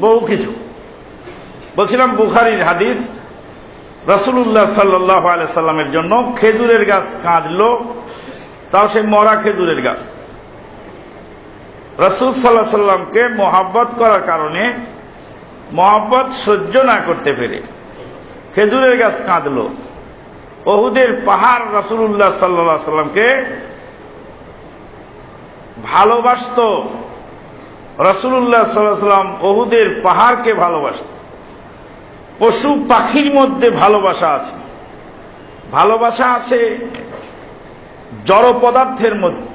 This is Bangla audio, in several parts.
বহু কিছু। বলছিলাম বুখারির হাদিস রসুল্লাহ সাল্লাহ সাল্লামের জন্য খেজুরের গাছ কাঁদলো, তাও সে মরা খেজুরের গাছ। রসুল সাল্লাহ সাল্লামকে মোহাব্বত করার কারণে মোহাব্বত সহ্য না করতে পেরে খেজুরের গাছ কাঁদলো। বহুদের পাহাড় রসুল্লাহ সাল্লাহ সাল্লামকে ভালোবাসত রসুল্লাহ সাল্লাহ সাল্লাম ওহুদের পাহাড়কে ভালোবাসত পশু পাখির মধ্যে ভালোবাসা আছে। ভালোবাসা আছে জড় পদার্থের মধ্যে।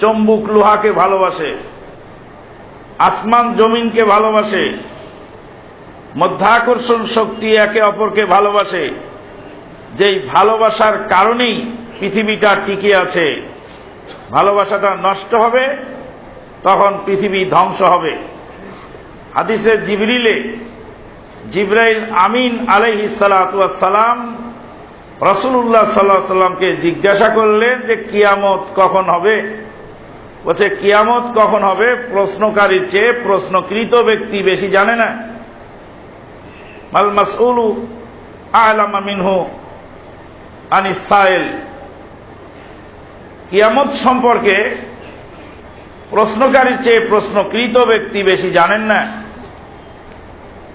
চম্বুক লোহাকে ভালোবাসে, আসমান জমিনকে ভালোবাসে, মধ্যাকর্ষণ শক্তি একে অপরকে ভালোবাসে। যেই ভালোবাসার কারণেই পৃথিবীটা টিকে আছে, ভালোবাসাটা নষ্ট হবে তখন পৃথিবী ধ্বংস হবে। হাদিসের জিবরিলে জিব্রাইল আমিন আলহি সালাম রসুল্লাহ সাল্লাহ সাল্লামকে জিজ্ঞাসা করলেন যে কিয়ামত কখন হবে? বলছে, কিয়ামত কখন হবে? প্রশ্নকারীর চেয়ে প্রশ্নকৃত ব্যক্তি বেশি জানে না। মাল মাসউলু আলামা মিনহু আনিস কিয়ামত সম্পর্কে প্রশ্নকারীর চেয়ে প্রশ্নকৃত ব্যক্তি বেশি জানেন না।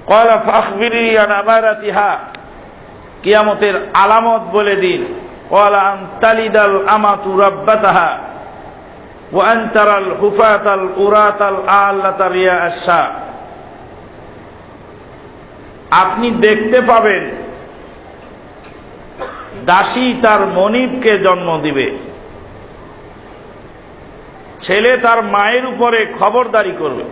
কয়লা ফাখবিরি আমারাতিহা, কিয়ামতের আলামত বলে দিন। কয়লা আন্তালিদাল আমাতু রাব্বাতাহা ও আন্তারাল হুফাতাল উরাতাল আল্লাতারিয়া আশা। আপনি দেখতে পাবেন, দাসী তার মনিবকে জন্ম দিবে। ছেলে তার মায়ের উপরে খবরদারি করবে।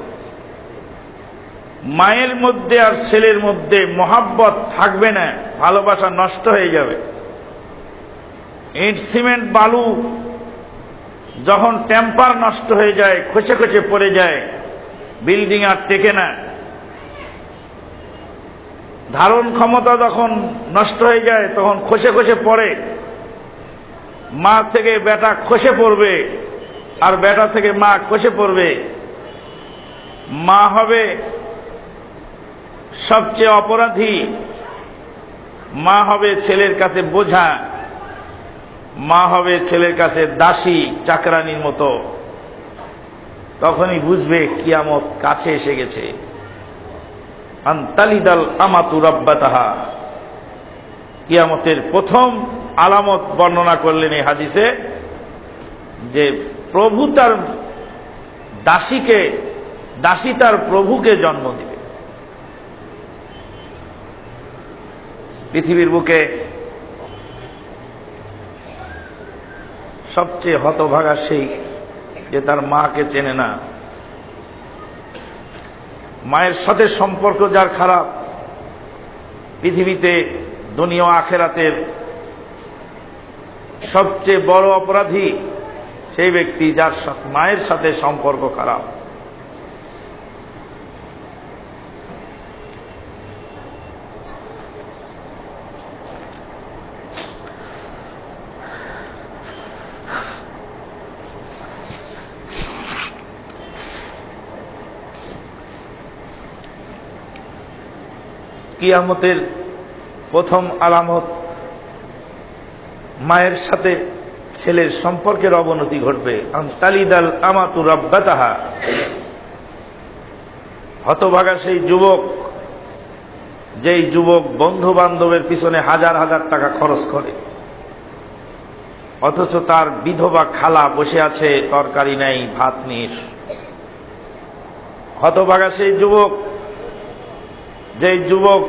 মায়ের মধ্যে আর ছেলের মধ্যে মহাব্বত থাকবে না, ভালোবাসা নষ্ট হয়ে যাবে। ইট, সিমেন্ট, বালু যখন টেম্পার নষ্ট হয়ে যায়, খসে খসে পড়ে যায়, বিল্ডিং আর টেকে না। ধারণ ক্ষমতা যখন নষ্ট হয়ে যায়, তখন খসে খসে পড়ে। মা থেকে বেটা খসে পড়বে। আর বেটা থেকে মা খসে পড়বে। মা হবে সবচেয়ে অপরাধী। মা হবে ছেলের কাছে বোঝা। মা হবে ছেলের কাছে দাসী, চাকরানির মতো। তখনই বুঝবে কিয়ামত কাছে এসে গেছে। আন্তালিদাল আমাতু রব্বাতাহা। কিয়ামতের প্রথম আলামত বর্ণনা করলেন এই হাদিসে। যে প্রভু তার দাসীকে দাসী তার প্রভুকে জন্ম দিবে। পৃথিবীর বুকে সবচেয়ে হতভাগা সেই যে তার মাকে চেনে না। মায়ের সাথে সম্পর্ক যার খারাপ, পৃথিবীতে, দুনিয়া, আখেরাতের সবচেয়ে বড় অপরাধী সেই ব্যক্তি যার মায়ের সাথে সম্পর্ক খারাপ। কিয়ামতের প্রথম আলামত মায়ের সাথে ছেলের সম্পর্কের অবনতি ঘটবে। তালিদাল আমাতু রব্বাতাহা। হতভাগা সেই যুবক, যেই যুবক বন্ধু বান্ধবের পিছনে হাজার হাজার টাকা খরচ করে। অথচ তার বিধবা খালা বসে আছে, তরকারি নেই, ভাত নিস হতভাগা সেই যুবক, যেই যুবক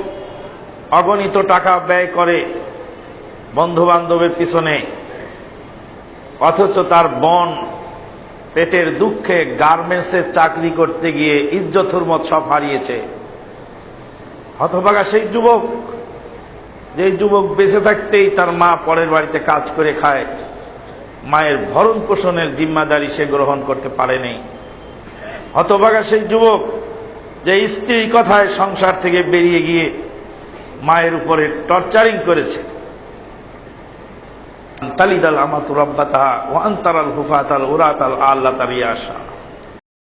অগণিত টাকা ব্যয় করে বন্ধু বান্ধবের পিছনে অথচ তার বন পেটের দুঃখে গার্মেন্টসে চাকরি করতে গিয়ে ইজ্জত হুরমত সব হারিয়েছে। হতভাগা সেই যুবক যে যুবক বেঁচে থাকতেই তার মা পরের বাড়িতে কাজ করে খায়। মায়ের ভরণ পোষণের জিম্মাদারি সে গ্রহণ করতে পারেনি হতভাগা সেই যুবক, যে স্ত্রীর কথায় সংসার থেকে বেরিয়ে গিয়ে মায়ের উপরে টর্চারিং করেছে। তালিদাল আমাতু রব্বাতাহা ওয়ান্তারাল হুফাতাল উরাতাল আল্লাহ তারিয়া আসা